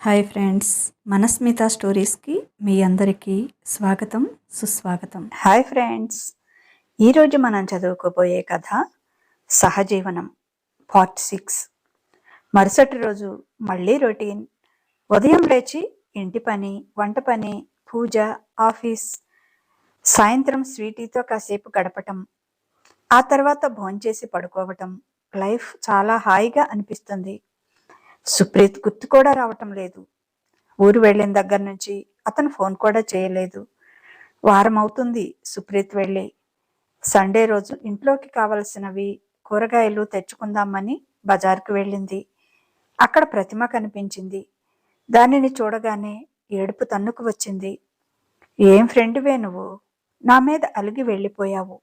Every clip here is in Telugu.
హాయ్ ఫ్రెండ్స్ మనస్మిత స్టోరీస్కి మీ అందరికీ స్వాగతం సుస్వాగతం. హాయ్ ఫ్రెండ్స్ ఈరోజు మనం చదువుకోబోయే కథ సహజీవనం పార్ట్ సిక్స్. మరుసటి రోజు మళ్ళీ రొటీన్. ఉదయం లేచి ఇంటి పని వంట పని పూజ ఆఫీస్ సాయంత్రం స్వీటీతో కాసేపు గడపటం ఆ తర్వాత భోంచేసి పడుకోవటం లైఫ్ చాలా హాయిగా అనిపిస్తుంది. సుప్రీత్ గుర్తు కూడా రావటం లేదు. ఊరు వెళ్ళిన దగ్గర నుంచి అతను ఫోన్ కూడా చేయలేదు. వారం అవుతుంది సుప్రీత్ వెళ్ళి. సండే రోజు ఇంట్లోకి కావలసినవి కూరగాయలు తెచ్చుకుందామని బజార్కు వెళ్ళింది. అక్కడ ప్రతిమ కనిపించింది. దానిని చూడగానే ఏడుపు తన్నుకు వచ్చింది. ఏం ఫ్రెండ్వే నువ్వు? నా మీద అలిగి వెళ్ళిపోయావు.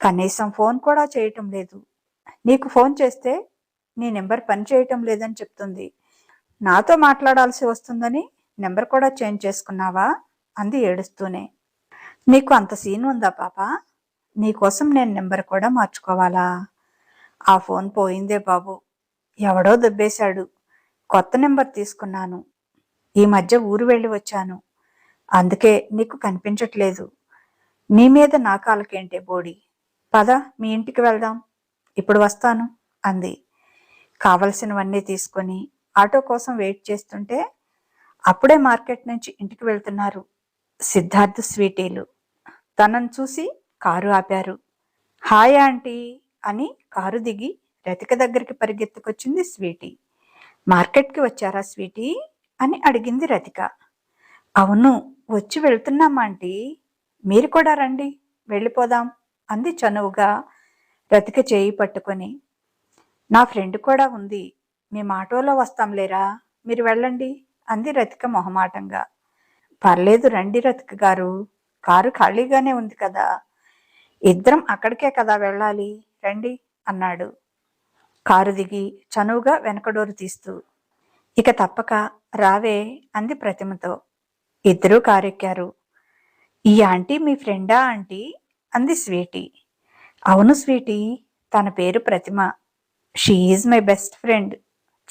కనీసం ఫోన్ కూడా చేయటం లేదు. నీకు ఫోన్ చేస్తే నీ నెంబర్ పని చేయటం లేదని చెప్తుంది. నాతో మాట్లాడాల్సి వస్తుందని నెంబర్ కూడా చేంజ్ చేసుకున్నావా? అంది ఏడుస్తూనే. నీకు అంత సీన్ ఉందా పాప? నీకోసం నేను నెంబర్ కూడా మార్చుకోవాలా? ఆ ఫోన్ పోయిందే బాబు. ఎవడో దెబ్బేశాడు. కొత్త నెంబర్ తీసుకున్నాను. ఈ మధ్య ఊరు వెళ్ళి వచ్చాను. అందుకే నీకు కనిపించట్లేదు. నీ మీద నా కాలకేంటే బోడి. పద మీ ఇంటికి వెళ్దాం. ఇప్పుడు వస్తాను అంది. కావలసినవన్నీ తీసుకొని ఆటో కోసం వెయిట్ చేస్తుంటే అప్పుడే మార్కెట్ నుంచి ఇంటికి వెళ్తున్నారు సిద్ధార్థ్ స్వీటీలు. తనను చూసి కారు ఆపారు. హాయ్ ఆంటీ అని కారు దిగి రతిక దగ్గరికి పరిగెత్తుకొచ్చింది స్వీటీ. మార్కెట్కి వచ్చారా స్వీటీ? అని అడిగింది రతిక. అవును వచ్చి వెళ్తున్నామా ఆంటీ. మీరు కూడా రండి వెళ్ళిపోదాం అంది చనువుగా రతిక చేయి పట్టుకొని. నా ఫ్రెండ్ కూడా ఉంది. మేము ఆటోలో వస్తాంలేరా మీరు వెళ్ళండి అంది రతిక మొహమాటంగా. పర్లేదు రండి రతిక గారు. కారు ఖాళీగానే ఉంది కదా. ఇద్దరం అక్కడికే కదా వెళ్ళాలి. రండి అన్నాడు. కారు దిగి చనువుగా వెనకడోరు తీస్తూ. ఇక తప్పక రావే అంది ప్రతిమతో. ఇద్దరూ కారెక్కారు. ఈ ఆంటీ మీ ఫ్రెండా ఆంటీ? అంది స్వీటీ. అవును స్వీటీ తన పేరు Pratima. She is my best friend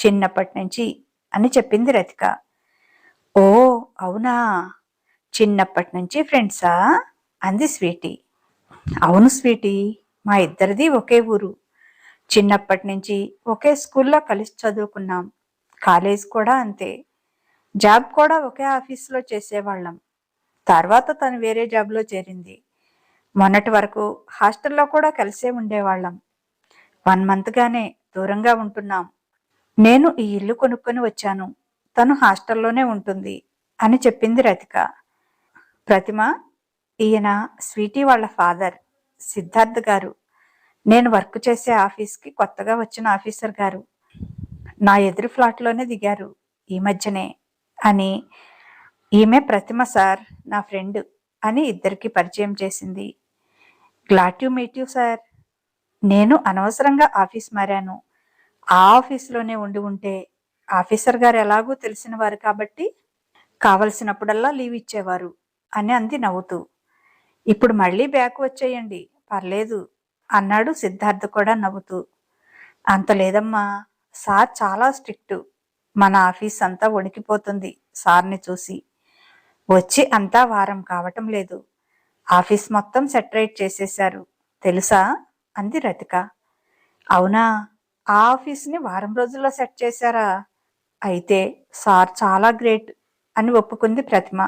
చిన్నప్పటి నుంచి అని చెప్పింది రతిక. ఓ అవునా? చిన్నప్పటి నుంచి ఫ్రెండ్సా? అంది స్వీటీ. అవును స్వీటీ మా ఇద్దరిది ఒకే ఊరు. చిన్నప్పటి నుంచి ఒకే స్కూల్లో కలిసి చదువుకున్నాం. కాలేజ్ కూడా అంతే. జాబ్ కూడా ఒకే ఆఫీస్లో చేసేవాళ్ళం. తర్వాత తను వేరే జాబ్లో చేరింది. మొన్నటి వరకు హాస్టల్లో కూడా కలిసే ఉండేవాళ్ళం. వన్ మంత్గానే దూరంగా ఉంటున్నాం. నేను ఈ ఇల్లు కొనుక్కొని వచ్చాను. తను హాస్టల్లోనే ఉంటుంది అని చెప్పింది రతిక. ప్రతిమ ఈయన స్వీటీ వాళ్ళ ఫాదర్ సిద్ధార్థ్ గారు. నేను వర్క్ చేసే ఆఫీస్కి కొత్తగా వచ్చిన ఆఫీసర్ గారు. నా ఎదురు ఫ్లాట్లోనే దిగారు ఈ మధ్యనే అని. ఈమె ప్రతిమ సార్ నా ఫ్రెండ్ అని ఇద్దరికి పరిచయం చేసింది. Glad you meet you sir నేను అనవసరంగా ఆఫీస్ మారాను. ఆ ఆఫీస్లోనే ఉండి ఉంటే ఆఫీసర్ గారు ఎలాగూ తెలిసిన వారు కాబట్టి కావలసినప్పుడల్లా లీవ్ ఇచ్చేవారు అని అంది నవ్వుతూ. ఇప్పుడు మళ్ళీ బ్యాక్ వచ్చేయండి పర్లేదు అన్నాడు సిద్ధార్థ కూడా నవ్వుతూ. అంత లేదమ్మా సార్ చాలా స్ట్రిక్ట్. మన ఆఫీస్ అంతా వణికిపోతుంది సార్ని చూసి. వచ్చి అంతా వారం కావటం లేదు. ఆఫీస్ మొత్తం సెటరేట్ చేసేశారు. తెలుసా? అంది రతిక. అవునా? ఆ ఆఫీస్ని వారం రోజుల్లో సెట్ చేశారా? అయితే సార్ చాలా గ్రేట్ అని ఒప్పుకుంది ప్రతిమ.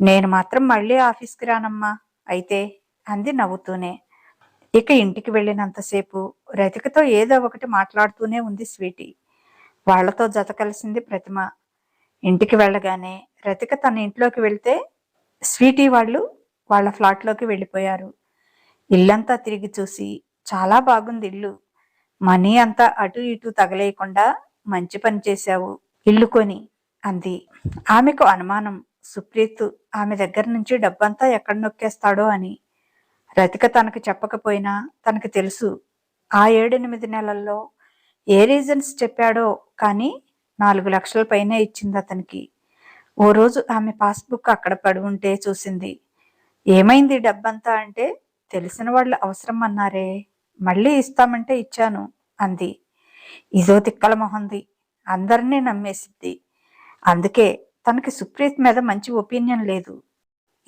నేను మాత్రం మళ్ళీ ఆఫీస్కి రానమ్మా. అయితే అంది నవ్వుతూనే. ఇక ఇంటికి వెళ్ళినంతసేపు రతికతో ఏదో ఒకటి మాట్లాడుతూనే ఉంది స్వీటీ. వాళ్ళతో జత కలిసింది ప్రతిమ. ఇంటికి వెళ్ళగానే రతిక తన ఇంట్లోకి వెళ్తే స్వీటీ వాళ్ళు వాళ్ళ ఫ్లాట్లోకి వెళ్ళిపోయారు. ఇల్లంతా తిరిగి చూసి చాలా బాగుంది ఇల్లు. మనీ అంతా అటు ఇటు తగలేయకుండా మంచి పని చేశావు. ఇల్లు కొని అంది. ఆమెకు అనుమానం. సుప్రీత్ ఆమె దగ్గర నుంచి డబ్బంతా ఎక్కడ నొక్కేస్తాడో అని. రతిక తనకు చెప్పకపోయినా తనకు తెలుసు. ఆ ఏడెనిమిది నెలల్లో ఏ రీజన్స్ చెప్పాడో కానీ నాలుగు లక్షల పైనే ఇచ్చింది అతనికి. ఓ రోజు ఆమె పాస్బుక్ అక్కడ పడి ఉంటే చూసింది. ఏమైంది డబ్బంతా అంటే తెలిసిన వాళ్ళు అవసరం అన్నారే మళ్ళీ ఇస్తామంటే ఇచ్చాను అంది. ఇదో తిక్కల మొహంది అందరినీ నమ్మేసిద్ది. అందుకే తనకి సుప్రీత్ మీద మంచి ఒపీనియన్ లేదు.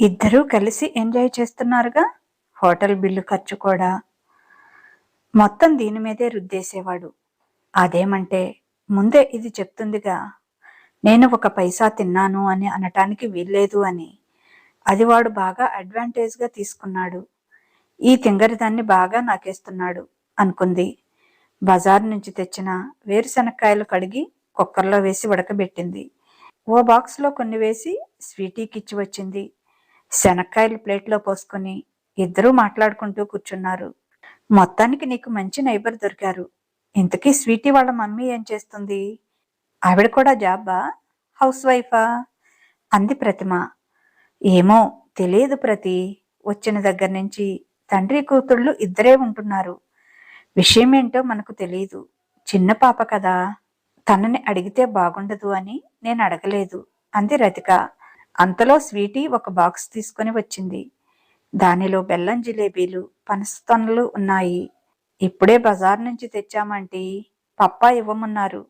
ఇద్దరూ కలిసి ఎంజాయ్ చేస్తున్నారుగా? హోటల్ బిల్లు ఖర్చు కూడా. మొత్తం దీని మీదే రుద్దేసేవాడు. అదేమంటే ముందే ఇది చెప్తుందిగా నేను ఒక పైసా తిన్నాను అని అనటానికి వీల్లేదు అని. అది వాడు బాగా అడ్వాంటేజ్గా తీసుకున్నాడు. ఈ తింగరిదాన్ని బాగా నాకేస్తున్నాడు అనుకుంది. బజార్ నుంచి తెచ్చిన వేరుశనక్కాయలు కడిగి కుక్కర్లో వేసి ఉడకబెట్టింది. ఓ బాక్స్లో కొన్ని వేసి స్వీటీకిచ్చి వచ్చింది. శనక్కాయలు ప్లేట్లో పోసుకొని ఇద్దరూ మాట్లాడుకుంటూ కూర్చున్నారు. మొత్తానికి నీకు మంచి నైబర్ దొరికారు. ఇంతకీ స్వీటీ వాళ్ళ మమ్మీ ఏం చేస్తుంది? ఆవిడ కూడా జాబా? హౌస్ వైఫా? అంది ప్రతిమ. ఏమో తెలియదు ప్రతి. వచ్చిన దగ్గర నుంచి తండ్రి కూతుళ్ళు ఇద్దరే ఉంటున్నారు. విషయం ఏంటో మనకు తెలియదు చిన్న పాప కదా. తనని అడిగితే బాగుండదు అని నేను అడగలేదు. అంది రతిక. అంతలో స్వీటీ ఒక బాక్స్ తీసుకొని వచ్చింది. దానిలో బెల్లం జిలేబీలు పనసతొనలు ఉన్నాయి. ఇప్పుడే బజార్ నుంచి తెచ్చామంటే. పప్పా ఇవ్వమన్నారు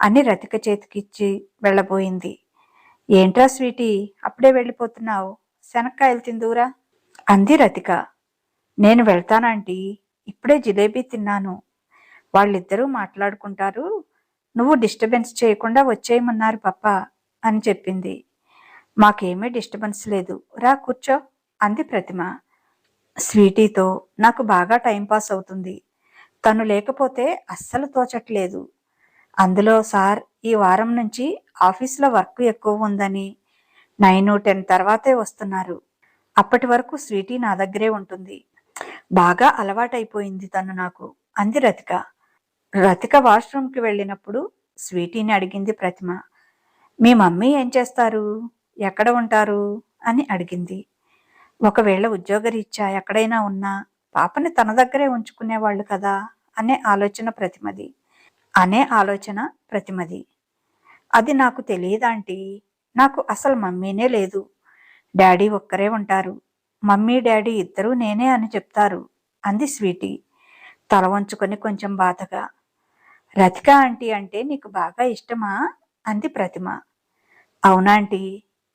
అని రతిక చేతికిచ్చి వెళ్ళబోయింది. ఏంట్రా స్వీటీ అప్పుడే వెళ్ళిపోతున్నావు. శనక్కాయలు తిందువురా అంది రతిక. నేను వెళ్తానంటీ ఇప్పుడే జిలేబీ తిన్నాను. వాళ్ళిద్దరూ మాట్లాడుకుంటారు. నువ్వు డిస్టర్బెన్స్ చేయకుండా వచ్చేయమన్నారు పప్ప అని చెప్పింది. మాకేమీ డిస్టర్బెన్స్ లేదు. రా కూర్చో అంది ప్రతిమ. స్వీటీతో నాకు బాగా టైంపాస్ అవుతుంది. తను లేకపోతే అస్సలు తోచట్లేదు. అందులో సార్ ఈ వారం నుంచి ఆఫీస్లో వర్క్ ఎక్కువ ఉందని నైన్ టెన్ తర్వాతే వస్తున్నారు. అప్పటి వరకు స్వీటీ నా దగ్గరే ఉంటుంది. బాగా అలవాటైపోయింది తను నాకు. అంది రతిక. రతిక వాష్రూమ్కి వెళ్ళినప్పుడు స్వీటీని అడిగింది ప్రతిమ. మీ మమ్మీ ఏం చేస్తారు? ఎక్కడ ఉంటారు? అని అడిగింది. ఒకవేళ ఉద్యోగరీత్యా ఎక్కడైనా ఉన్నా పాపని తన దగ్గరే ఉంచుకునేవాళ్ళు కదా? అనే ఆలోచన ప్రతిమది. అనే ఆలోచన ప్రతిమది. అది నాకు తెలియదాంటి నాకు అసలు మమ్మీనే లేదు. డాడీ ఒక్కరే ఉంటారు. మమ్మీ డాడీ ఇద్దరూ నేనే అని చెప్తారు అంది స్వీటీ. తల వంచుకొని కొంచెం బాధగా. రతిక ఆంటీ అంటే నీకు బాగా ఇష్టమా? అంది ప్రతిమ. అవునాంటీ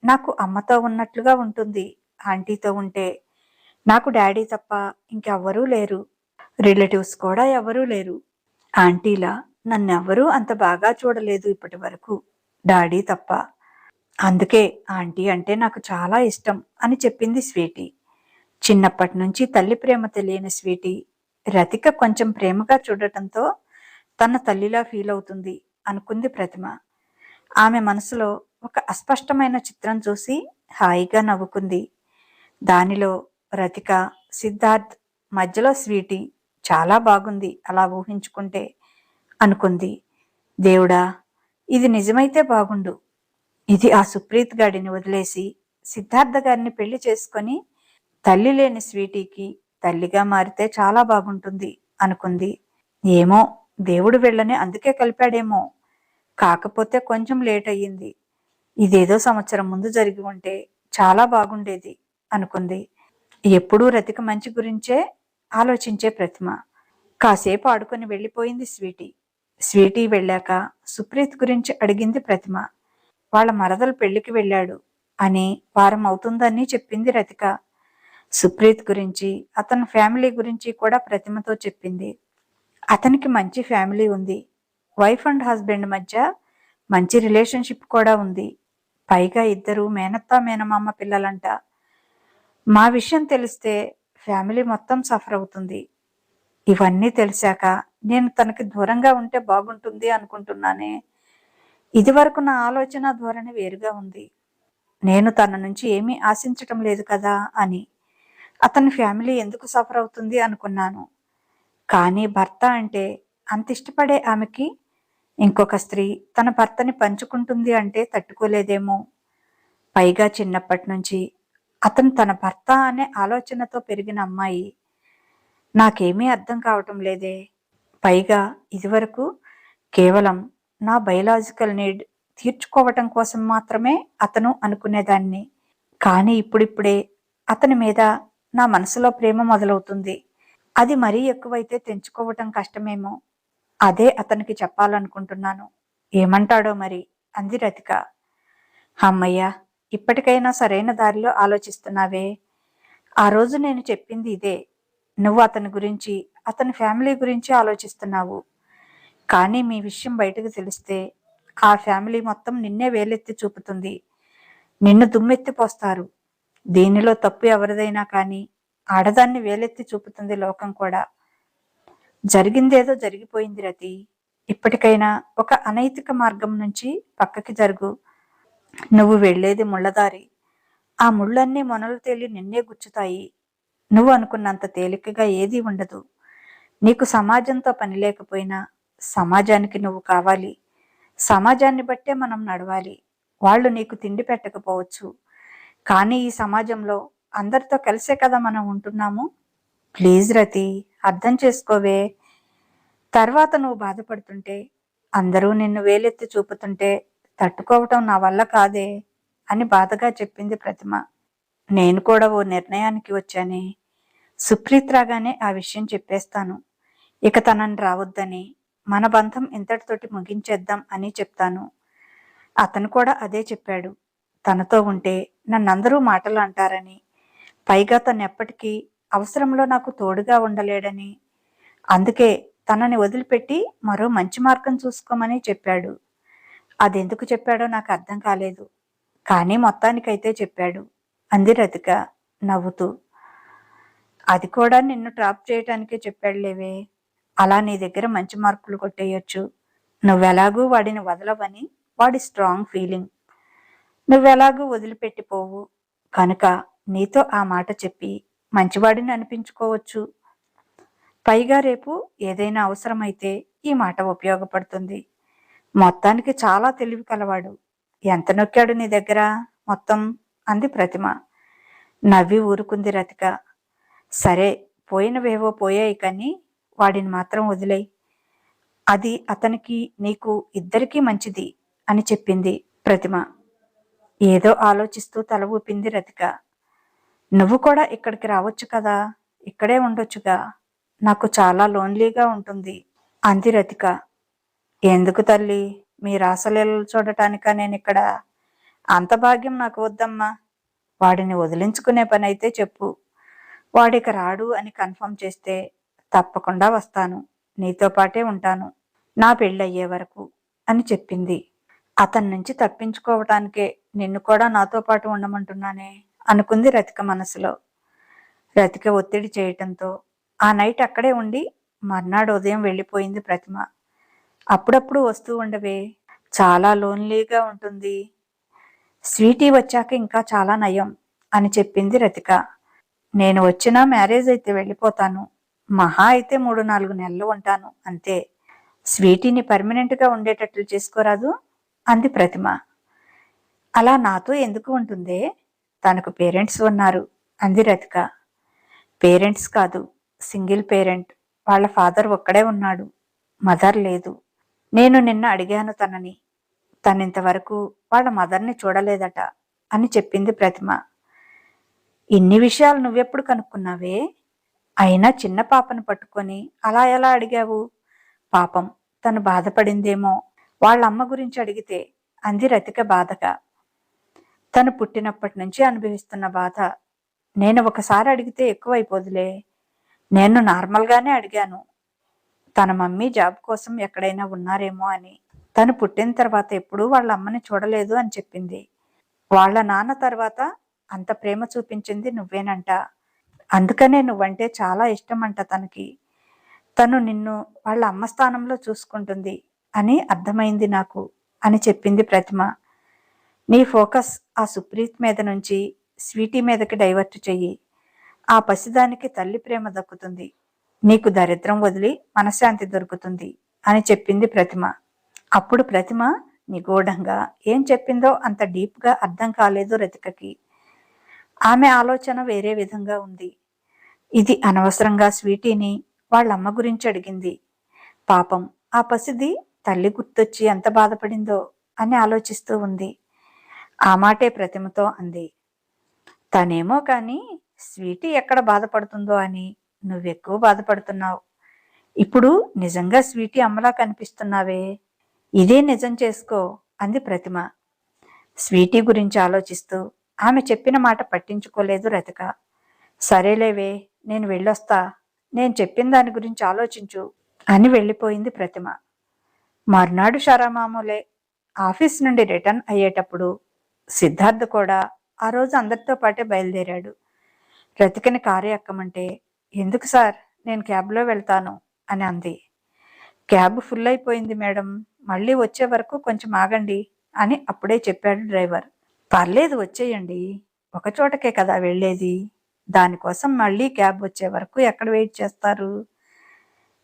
నాకు అమ్మతో ఉన్నట్లుగా ఉంటుంది. ఆంటీతో ఉంటే నాకు డాడీ తప్ప ఇంకెవ్వరూ లేరు. రిలేటివ్స్ కూడా ఎవరూ లేరు. ఆంటీలా నన్నెవ్వరూ అంత బాగా చూడలేదు ఇప్పటి వరకు. డాడీ తప్ప. అందుకే ఆంటీ అంటే నాకు చాలా ఇష్టం అని చెప్పింది స్వీటీ. చిన్నప్పటి నుంచి తల్లి ప్రేమ తెలియని స్వీటీ రతిక కొంచెం ప్రేమగా చూడటంతో తన తల్లిలా ఫీల్ అవుతుంది అనుకుంది ప్రతిమ. ఆమె మనసులో ఒక అస్పష్టమైన చిత్రం చూసి హాయిగా నవ్వుకుంది. దానిలో రతిక సిద్ధార్థ్ మధ్యలో స్వీటీ చాలా బాగుంది అలా ఊహించుకుంటే అనుకుంది. దేవుడా ఇది నిజమైతే బాగుండు. ఇది ఆ సుప్రీత్ గాడిని వదిలేసి సిద్ధార్థ గారిని పెళ్ళి చేసుకొని తల్లి లేని స్వీటీకి తల్లిగా మారితే చాలా బాగుంటుంది అనుకుంది. ఏమో దేవుడు వెళ్ళని అందుకే కలిపాడేమో. కాకపోతే కొంచెం లేట్ అయ్యింది. ఇదేదో సంవత్సరం ముందు జరిగి ఉంటే చాలా బాగుండేది అనుకుంది. ఎప్పుడూ రతిక మంచి గురించే ఆలోచించే ప్రతిమ. కాసేపు ఆడుకొని వెళ్ళిపోయింది స్వీటీ. స్వీటీ వెళ్ళాక సుప్రీత్ గురించి అడిగింది ప్రతిమ. వాళ్ళ మరదలు పెళ్ళికి వెళ్ళాడు అని వారం అవుతుందని చెప్పింది రతిక. సుప్రీత్ గురించి అతని ఫ్యామిలీ గురించి కూడా ప్రతిమతో చెప్పింది. అతనికి మంచి ఫ్యామిలీ ఉంది. వైఫ్ అండ్ హస్బెండ్ మధ్య మంచి రిలేషన్షిప్ కూడా ఉంది. పైగా ఇద్దరు మేనత్త మేనమామ పిల్లలంట. మా విషయం తెలిస్తే ఫ్యామిలీ మొత్తం సఫర్ అవుతుంది. ఇవన్నీ తెలిసాక నేను తనకి దూరంగా ఉంటే బాగుంటుంది అనుకుంటున్నానే. ఇదివరకు నా ఆలోచన ధోరణి వేరుగా ఉంది. నేను తన నుంచి ఏమీ ఆశించటం లేదు కదా అని. అతని ఫ్యామిలీ ఎందుకు సఫర్ అవుతుంది అనుకున్నాను. కానీ భర్త అంటే అంత ఇష్టపడే ఆమెకి ఇంకొక స్త్రీ తన భర్తని పంచుకుంటుంది అంటే తట్టుకోలేదేమో. పైగా చిన్నప్పటి నుంచి అతను తన భర్త అనే ఆలోచనతో పెరిగిన అమ్మాయి. నాకేమీ అర్థం కావటం లేదే. పైగా ఇదివరకు కేవలం నా బయలాజికల్ నీడ్ తీర్చుకోవటం కోసం మాత్రమే అతను అనుకునేదాన్ని. కానీ ఇప్పుడిప్పుడే అతని మీద నా మనసులో ప్రేమ మొదలవుతుంది. అది మరీ ఎక్కువైతే తెంచుకోవటం కష్టమేమో. అదే అతనికి చెప్పాలనుకుంటున్నాను. ఏమంటాడో మరి? అంది రతిక. అమ్మయ్యా ఇప్పటికైనా సరైన దారిలో ఆలోచిస్తున్నావే? ఆ రోజు నేను చెప్పింది ఇదే. నువ్వు అతని గురించి అతని ఫ్యామిలీ గురించి ఆలోచిస్తున్నావు. కానీ మీ విషయం బయటకు తెలిస్తే ఆ ఫ్యామిలీ మొత్తం నిన్నే వేలెత్తి చూపుతుంది. నిన్ను దుమ్మెత్తి పోస్తారు. దీనిలో తప్పు ఎవరిదైనా కానీ ఆడదాన్ని వేలెత్తి చూపుతుంది లోకం కూడా. జరిగిందేదో జరిగిపోయింది రతి. ఇప్పటికైనా ఒక అనైతిక మార్గం నుంచి పక్కకి జరుగు. నువ్వు వెళ్ళేది ముళ్ళదారి. ఆ ముళ్ళన్నీ మొనలు తేలి నిన్నే గుచ్చుతాయి. నువ్వు అనుకున్నంత తేలికగా ఏదీ ఉండదు. నీకు సమాజంతో పని లేకపోయినా సమాజానికి నువ్వు కావాలి. సమాజాన్ని బట్టే మనం నడవాలి. వాళ్ళు నీకు తిండి పెట్టకపోవచ్చు. కానీ ఈ సమాజంలో అందరితో కలిసే కదా మనం ఉంటున్నాము? ప్లీజ్ రతి అర్థం చేసుకోవే. తర్వాత నువ్వు బాధపడుతుంటే అందరూ నిన్ను వేలెత్తి చూపుతుంటే తట్టుకోవటం నా వల్ల కాదే అని బాధగా చెప్పింది ప్రతిమ. నేను కూడా ఓ నిర్ణయానికి వచ్చానే. సుప్రీత్ రాగానే ఆ విషయం చెప్పేస్తాను. ఇక తనని రావద్దని మన బంధం ఇంతటితోటి ముగించేద్దాం అని చెప్తాను. అతను కూడా అదే చెప్పాడు. తనతో ఉంటే నన్నందరూ మాటలు అంటారని పైగా తను ఎప్పటికీ అవసరంలో నాకు తోడుగా ఉండలేడని. అందుకే తనని వదిలిపెట్టి మరో మంచి మార్గం చూసుకోమని చెప్పాడు. అదెందుకు చెప్పాడో నాకు అర్థం కాలేదు. కానీ మొత్తానికైతే చెప్పాడు. అంది రతిక నవ్వుతూ. అది కూడా నిన్ను ట్రాప్ చేయటానికే చెప్పాడులేవే. అలా నీ దగ్గర మంచి మార్కులు కొట్టేయొచ్చు. నువ్వెలాగూ వాడిని వదలవని వాడి స్ట్రాంగ్ ఫీలింగ్. నువ్వెలాగూ వదిలిపెట్టిపోవు. కనుక నీతో ఆ మాట చెప్పి మంచివాడిని అనిపించుకోవచ్చు. పైగా రేపు ఏదైనా అవసరమైతే ఈ మాట ఉపయోగపడుతుంది. మొత్తానికి చాలా తెలివి కలవాడు. ఎంత నొక్కాడు నీ దగ్గర? మొత్తం అంది ప్రతిమ. నవ్వి ఊరుకుంది రతిక. సరే పోయినవేవో పోయాయి కానీ వాడిని మాత్రం వదిలేయి. అది అతనికి నీకు ఇద్దరికీ మంచిది అని చెప్పింది ప్రతిమ. ఏదో ఆలోచిస్తూ తల ఊపింది రతిక. నువ్వు కూడా ఇక్కడికి రావచ్చు కదా? ఇక్కడే ఉండొచ్చుగా? నాకు చాలా లోన్లీగా ఉంటుంది అంది రతిక. ఎందుకు తల్లి? మీ రాసలీలలు చూడటానిక నేను ఇక్కడ అంత భాగ్యం నాకు వద్దమ్మా. వాడిని వదిలించుకునే పని అయితే చెప్పు. వాడిక రాడు అని కన్ఫర్మ్ చేస్తే తప్పకుండా వస్తాను. నీతో పాటే ఉంటాను. నా పెళ్ళయ్యే వరకు అని చెప్పింది. అతని నుంచి తప్పించుకోవటానికే నిన్ను కూడా నాతో పాటు ఉండమంటున్నానే అనుకుంది రతిక మనసులో. రతిక ఒత్తిడి చేయటంతో ఆ నైట్ అక్కడే ఉండి మర్నాడు ఉదయం వెళ్ళిపోయింది ప్రతిమ. అప్పుడప్పుడు వస్తూ ఉండవే. చాలా లోన్లీగా ఉంటుంది. స్వీటీ వచ్చాక ఇంకా చాలా నయం అని చెప్పింది రతిక. నేను వచ్చినా మ్యారేజ్ అయితే వెళ్ళిపోతాను. మహా అయితే మూడు నాలుగు నెలలు ఉంటాను అంతే. స్వీటీని పర్మనెంట్గా ఉండేటట్లు చేసుకోరాదు అంది ప్రతిమ. అలా నాతో ఎందుకు ఉంటుందే? తనకు పేరెంట్స్ ఉన్నారు అంది రతిక. పేరెంట్స్ కాదు సింగిల్ పేరెంట్. వాళ్ళ ఫాదర్ ఒక్కడే ఉన్నాడు మదర్ లేదు. నేను నిన్న అడిగాను తనని. తనింతవరకు వాళ్ళ మదర్ని చూడలేదట అని చెప్పింది ప్రతిమ. ఇన్ని విషయాలు నువ్వెప్పుడు కనుక్కున్నావే? అయినా చిన్న పాపను పట్టుకొని అలా ఎలా అడిగావు? పాపం తను బాధపడిందేమో. వాళ్ళ అమ్మ గురించి అడిగితే అంది రతిక బాధగా. తను పుట్టినప్పటి నుంచి అనుభవిస్తున్న బాధ. నేను ఒకసారి అడిగితే ఎక్కువైపోదులే. నేను నార్మల్గానే అడిగాను. తన మమ్మీ జాబ్ కోసం ఎక్కడైనా ఉన్నారేమో అని. తను పుట్టిన తర్వాత ఎప్పుడూ వాళ్ళ అమ్మని చూడలేదు అని చెప్పింది. వాళ్ళ నాన్న తర్వాత అంత ప్రేమ చూపించింది నువ్వేనంట. అందుకనే నువ్వంటే చాలా ఇష్టం అంట తనకి. తను నిన్ను వాళ్ళ అమ్మ స్థానంలో చూసుకుంటుంది అని అర్థమైంది నాకు అని చెప్పింది ప్రతిమ. నీ ఫోకస్ ఆ సుప్రీత్ మీద నుంచి స్వీటీ మీదకి డైవర్ట్ చెయ్యి. ఆ పసిదానికి తల్లి ప్రేమ దక్కుతుంది. నీకు దరిద్రం వదిలి మనశ్శాంతి దొరుకుతుంది అని చెప్పింది ప్రతిమ. అప్పుడు ప్రతిమ నిగూఢంగా ఏం చెప్పిందో అంత డీప్గా అర్థం కాలేదు రతికకి. ఆమె ఆలోచన వేరే విధంగా ఉంది. ఇది అనవసరంగా స్వీటీని వాళ్ళ అమ్మ గురించి అడిగింది. పాపం ఆ పసిది తల్లి గుర్తొచ్చి ఎంత బాధపడిందో అని ఆలోచిస్తూ ఉంది. ఆ మాటే ప్రతిమతో అంది. తనేమో కానీ స్వీటీ ఎక్కడ బాధపడుతుందో అని నువ్వెక్కువ బాధపడుతున్నావు. ఇప్పుడు నిజంగా స్వీటీ అమ్మలా కనిపిస్తున్నావే? ఇదే నిజం చేసుకో అంది ప్రతిమ. స్వీటీ గురించి ఆలోచిస్తూ ఆమె చెప్పిన మాట పట్టించుకోలేదు రతిక. సరేలేవే నేను వెళ్ళొస్తా. నేను చెప్పిన దాని గురించి ఆలోచించు అని వెళ్ళిపోయింది ప్రతిమ. మర్నాడు షారామామూలే. ఆఫీస్ నుండి రిటర్న్ అయ్యేటప్పుడు సిద్ధార్థ్ కూడా ఆ రోజు అందరితో పాటే బయలుదేరాడు. రతికిన కారు ఎక్కమంటే ఎందుకు సార్? నేను క్యాబ్లో వెళ్తాను అని అంది. క్యాబ్ ఫుల్ అయిపోయింది మేడం. మళ్ళీ వచ్చే వరకు కొంచెం ఆగండి అని అప్పుడే చెప్పాడు డ్రైవర్. పర్లేదు వచ్చేయండి. ఒక చోటకే కదా వెళ్ళేది. దానికోసం మళ్ళీ క్యాబ్ వచ్చే వరకు ఎక్కడ వెయిట్ చేస్తారు?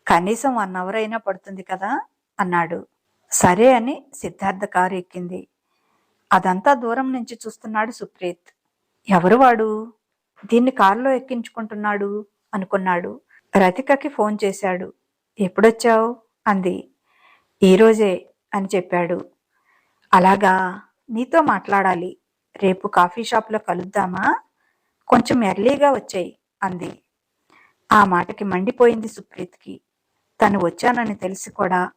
కనీసం వన్ అవర్ అయినా పడుతుంది కదా అన్నాడు. సరే అని సిద్ధార్థ కారు ఎక్కింది. అదంతా దూరం నుంచి చూస్తున్నాడు సుప్రీత్. ఎవరు వాడు? దీన్ని కారులో ఎక్కించుకుంటున్నాడు అనుకున్నాడు. రతికకి ఫోన్ చేశాడు. ఎప్పుడొచ్చావు? అంది. ఈరోజే అని చెప్పాడు. అలాగా నీతో మాట్లాడాలి. రేపు కాఫీ షాప్లో కలుద్దామా? కొంచెం ఎర్లీగా వచ్చాయి అంది. ఆ మాటకి మండిపోయింది సుప్రీత్కి. తను వచ్చానని తెలిసి కూడా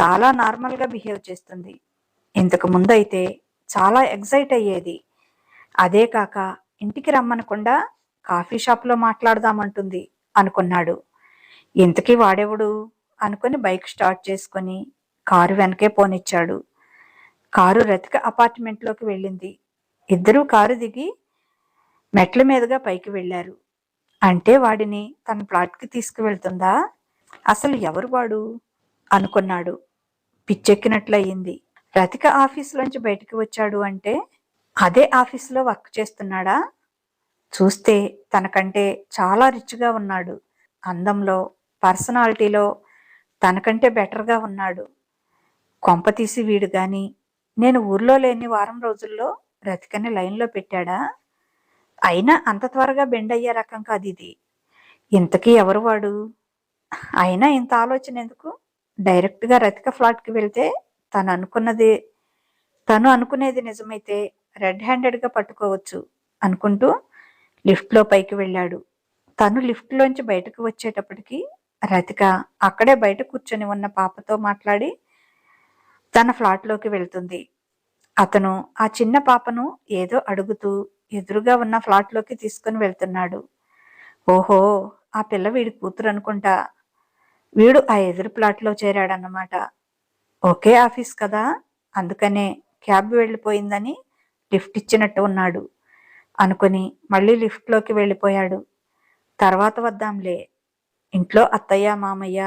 చాలా నార్మల్గా బిహేవ్ చేస్తుంది. ఇంతకు ముందైతే చాలా ఎగ్జైట్ అయ్యేది. అదే కాక ఇంటికి రమ్మనకుండా కాఫీ షాప్లో మాట్లాడదామంటుంది అనుకున్నాడు. ఇంతకీ వాడెవడు? అనుకుని బైక్ స్టార్ట్ చేసుకొని కారు వెనకే పోనిచ్చాడు. కారు రతిక అపార్ట్మెంట్లోకి వెళ్ళింది. ఇద్దరూ కారు దిగి మెట్ల మీదుగా పైకి వెళ్ళారు. అంటే వాడిని తన ప్లాట్కి తీసుకువెళ్తుందా? అసలు ఎవరు వాడు? అనుకున్నాడు. పిచ్చెక్కినట్లయింది. రతిక ఆఫీసులోంచి బయటికి వచ్చాడు అంటే అదే ఆఫీసులో వర్క్ చేస్తున్నాడా? చూస్తే తనకంటే చాలా రిచ్గా ఉన్నాడు. అందంలో పర్సనాలిటీలో తనకంటే బెటర్గా ఉన్నాడు. కొంప తీసి వీడు కానీ నేను ఊర్లో లేని వారం రోజుల్లో రతికని లైన్లో పెట్టాడా? అయినా అంత త్వరగా బెండ్ అయ్యే రకం కాదు ఇది. ఇంతకీ ఎవరు వాడు? అయినా ఇంత ఆలోచన ఎందుకు? డైరెక్ట్గా రతిక ఫ్లాట్కి వెళ్తే తను అనుకున్నది తను అనుకునేది నిజమైతే రెడ్ హ్యాండెడ్గా పట్టుకోవచ్చు అనుకుంటూ లిఫ్ట్లో పైకి వెళ్ళాడు. తను లిఫ్ట్లోంచి బయటకు వచ్చేటప్పటికి రతిక అక్కడే బయట కూర్చొని ఉన్న పాపతో మాట్లాడి తన ఫ్లాట్లోకి వెళ్తుంది. అతను ఆ చిన్న పాపను ఏదో అడుగుతూ ఎదురుగా ఉన్న ఫ్లాట్లోకి తీసుకుని వెళ్తున్నాడు. ఓహో ఆ పిల్ల వీడి కూతురు అనుకుంటా. వీడు ఆ ఎదురు ప్లాట్లో చేరాడన్నమాట. ఒకే ఆఫీస్ కదా? అందుకనే క్యాబ్ వెళ్ళిపోయిందని లిఫ్ట్ ఇచ్చినట్టు ఉన్నాడు. అనుకుని మళ్ళీ లిఫ్ట్లోకి వెళ్ళిపోయాడు. తర్వాత వద్దాంలే. ఇంట్లో అత్తయ్య మామయ్య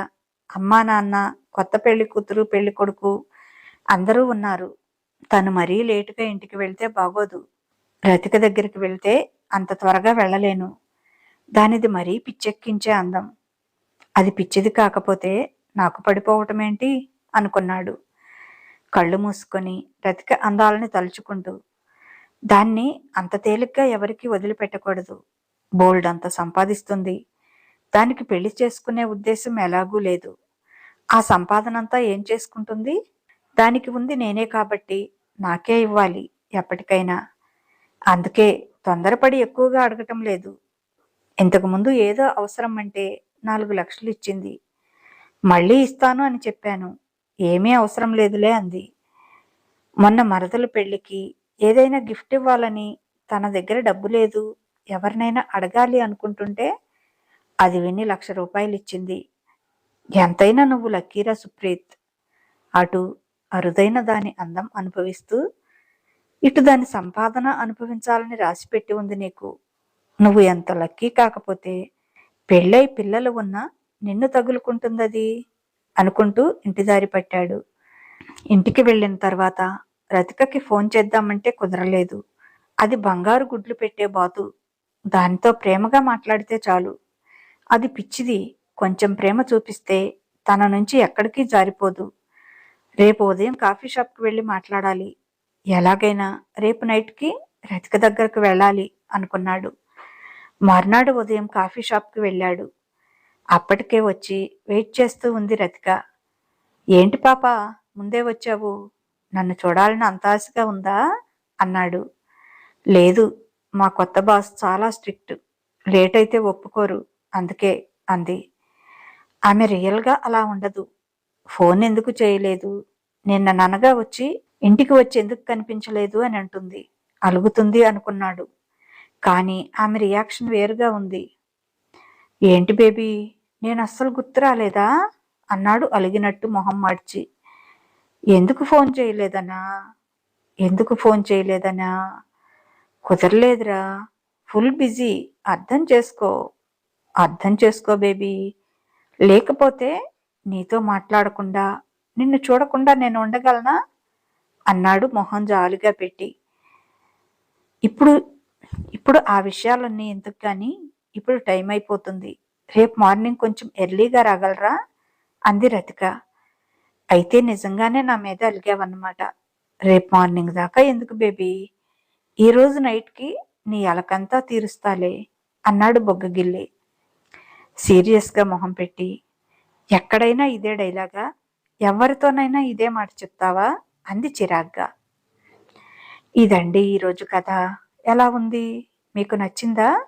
అమ్మా నాన్న కొత్త పెళ్ళి కూతురు పెళ్ళి కొడుకు అందరూ ఉన్నారు. తను మరీ లేటుగా ఇంటికి వెళ్తే బాగోదు. రతిక దగ్గరికి వెళ్తే అంత త్వరగా వెళ్ళలేను. దానిది మరీ పిచ్చెక్కించే అందం. అది పిచ్చిది కాకపోతే నాకు పడిపోవటం ఏంటి అనుకున్నాడు. కళ్ళు మూసుకొని రతిక అందాలని తలుచుకుంటూ దాన్ని అంత తేలిగ్గా ఎవరికి వదిలిపెట్టకూడదు. బోల్డ్ అంత సంపాదిస్తుంది. దానికి పెళ్ళి చేసుకునే ఉద్దేశం ఎలాగూ లేదు. ఆ సంపాదనంతా ఏం చేసుకుంటుంది? దానికి ఉంది నేనే కాబట్టి నాకే ఇవ్వాలి ఎప్పటికైనా. అందుకే తొందరపడి ఎక్కువగా అడగటం లేదు. ఇంతకుముందు ఏదో అవసరం అంటే నాలుగు లక్షలు ఇచ్చింది. మళ్ళీ ఇస్తాను అని చెప్పాను. ఏమీ అవసరం లేదులే అంది. మొన్న మరదల పెళ్ళికి ఏదైనా గిఫ్ట్ ఇవ్వాలని తన దగ్గర డబ్బు లేదు ఎవరినైనా అడగాలి అనుకుంటుంటే అది విని లక్ష రూపాయలు ఇచ్చింది. ఎంతైనా నువ్వు లక్కీరా సుప్రీత్ అటు అరుదైన దాని అందం అనుభవిస్తూ ఇటు దాని సంపాదన అనుభవించాలని రాసిపెట్టి ఉంది నీకు. నువ్వు ఎంత లక్కీ కాకపోతే పెళ్ళై పిల్లలు ఉన్నా నిన్ను తగులుకుంటుందది. అనుకుంటూ ఇంటి దారి పట్టాడు. ఇంటికి వెళ్ళిన తర్వాత రతికకి ఫోన్ చేద్దామంటే కుదరలేదు. అది బంగారు గుడ్లు పెట్టే బాతు. దానితో ప్రేమగా మాట్లాడితే చాలు. అది పిచ్చిది. కొంచెం ప్రేమ చూపిస్తే తన నుంచి ఎక్కడికి జారిపోదు. రేపు ఉదయం కాఫీ షాప్కి వెళ్ళి మాట్లాడాలి. ఎలాగైనా రేపు నైట్కి రతిక దగ్గరకు వెళ్ళాలి అనుకున్నాడు. మర్నాడు ఉదయం కాఫీ షాప్కి వెళ్ళాడు. అప్పటికే వచ్చి వెయిట్ చేస్తూ ఉంది రతిక. ఏంటి పాప ముందే వచ్చావు? నన్ను చూడాలని అంత ఆశగా ఉందా? అన్నాడు. లేదు మా కొత్త బాస్ చాలా స్ట్రిక్ట్. లేట్ అయితే ఒప్పుకోరు అందుకే అంది. ఆమె రియల్గా అలా ఉండదు. ఫోన్ ఎందుకు చేయలేదు? నిన్న ననగా వచ్చి ఇంటికి వచ్చి ఎందుకు కనిపించలేదు? అని అంటుంది. అలుగుతుంది అనుకున్నాడు. కానీ ఆమె రియాక్షన్ వేరుగా ఉంది. ఏంటి బేబీ? నేను అస్సలు గుర్తు రాలేదా అన్నాడు అలిగినట్టు మొహం మార్చి. ఎందుకు ఫోన్ చేయలేదనా ఎందుకు ఫోన్ చేయలేదనా కుదరలేదురా. Full busy. అర్థం చేసుకో. అర్థం చేసుకో బేబీ. లేకపోతే నీతో మాట్లాడకుండా నిన్ను చూడకుండా నేను ఉండగలనా? అన్నాడు మొహం జాలిగా పెట్టి. ఇప్పుడు ఇప్పుడు ఆ విషయాలన్నీ ఎందుకు కానీ ఇప్పుడు టైం అయిపోతుంది. రేపు మార్నింగ్ కొంచెం ఎర్లీగా రాగలరా? అంది రతిక. అయితే నిజంగానే నా మీద అలిగావన్నమాట. రేపు మార్నింగ్ దాకా ఎందుకు బేబీ? ఈరోజు నైట్కి నీ అలకంతా తీరుస్తాలే అన్నాడు బొగ్గగిల్లి. సీరియస్గా మొహం పెట్టి. ఎక్కడైనా ఇదే డైలాగా? ఎవరితోనైనా ఇదే మాట చెప్తావా? అంది చిరాగ్గా. ఇదండి ఈరోజు కథ. ఎలా ఉంది? మీకు నచ్చిందా?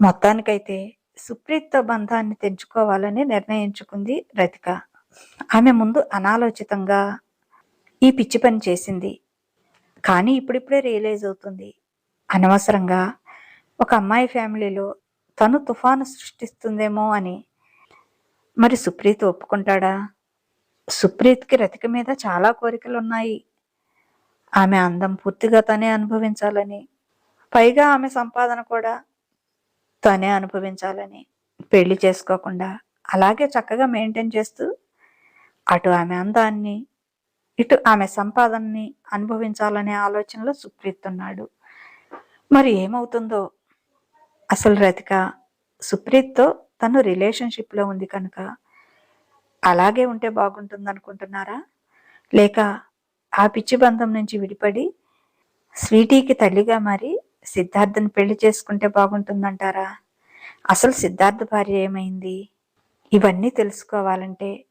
మొత్తానికైతే సుప్రీత్తో బంధాన్ని తెంచుకోవాలని నిర్ణయించుకుంది రతిక. ఆమె ముందు అనాలోచితంగా ఈ పిచ్చి పని చేసింది. కానీ ఇప్పుడిప్పుడే రియలైజ్ అవుతుంది. అనవసరంగా ఒక అమ్మాయి ఫ్యామిలీలో తను తుఫాను సృష్టిస్తుందేమో అని. మరి సుప్రీత్ ఒప్పుకుంటాడా? సుప్రీత్కి రతిక మీద చాలా కోరికలు ఉన్నాయి ఆమె అందం పూర్తిగా తనే అనుభవించాలని. పైగా ఆమె సంపాదన కూడా తనే అనుభవించాలని పెళ్ళి చేసుకోకుండా అలాగే చక్కగా మెయింటైన్ చేస్తూ అటు ఆమె అందాన్ని ఇటు ఆమె సంపాదనని అనుభవించాలనే ఆలోచనలో సుప్రీత్ ఉన్నాడు. మరి ఏమవుతుందో? అసలు రతిక సుప్రీత్తో తను రిలేషన్షిప్లో ఉంది కనుక అలాగే ఉంటే బాగుంటుంది అనుకుంటున్నారా లేక ఆ పిచ్చి బంధం నుంచి విడిపడి స్వీటీకి తల్లిగా మారి సిద్ధార్థను పెళ్ళి చేసుకుంటే బాగుంటుందంటారా? అసలు సిద్ధార్థ భార్య ఏమైంది? ఇవన్నీ తెలుసుకోవాలంటే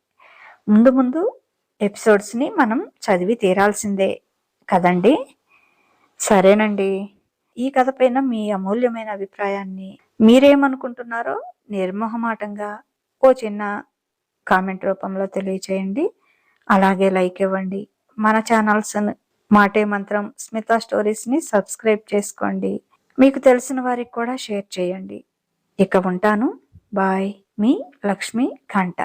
ముందు ముందు ఎపిసోడ్స్ని మనం చదివి తీరాల్సిందే కదండి? సరేనండి. ఈ కథ పైన మీ అమూల్యమైన అభిప్రాయాన్ని మీరేమనుకుంటున్నారో నిర్మోహమాటంగా ఓ చిన్న కామెంట్ రూపంలో తెలియచేయండి. అలాగే లైక్ ఇవ్వండి. మన ఛానల్స్ మాటే మంత్రం స్మిత స్టోరీస్ని సబ్స్క్రైబ్ చేసుకోండి. మీకు తెలిసిన వారికి కూడా షేర్ చేయండి. ఇక ఉంటాను. బాయ్. మీ లక్ష్మి కాంట